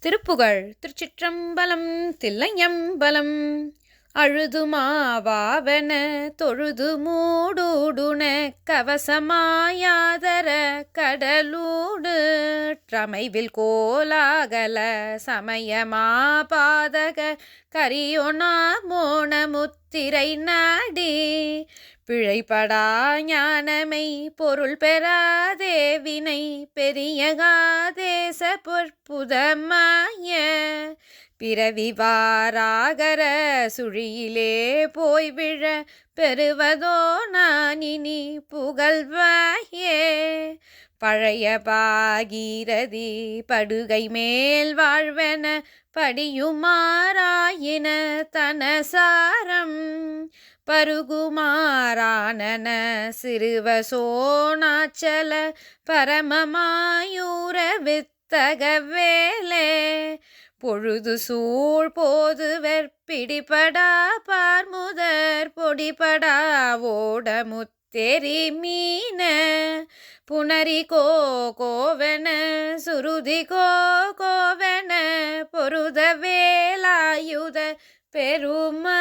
திருப்புகழ் திருச்சிற்றம்பலம் தில்லையம்பலம். அழுதுமாவாவன தொழுது மூடூடுன கவசமாயாதர கடலூடு. ட்ரமைவில் கோலாகல சமயமா பாதக கரியோனா மோன முத்திரை நாடி. பிழைப்படா ஞானமை பொருள் பெறாதேவினை பெரியகாதே. பொற்புதமாய. பிறவி வாராகர சுழியிலே போய் விழ பெறுவதோ நான் இனி புகழ்வாயே. பழைய பாகீரதி படுகை மேல் வாழ்வென படியுமாறாயின தனசாரம். பருகுமாறானன சிறுவ சோனாச்சல பரமமாயூர புத்தக வேலே பொழுது சூழ் போது வெற்பிடிபடா பார்முதற் பொடிபடா ஓட முத்தெரி மீன. புனரி கோ கோவன சுருதி கோ கோவன பொருத வேலாயுத பெருமா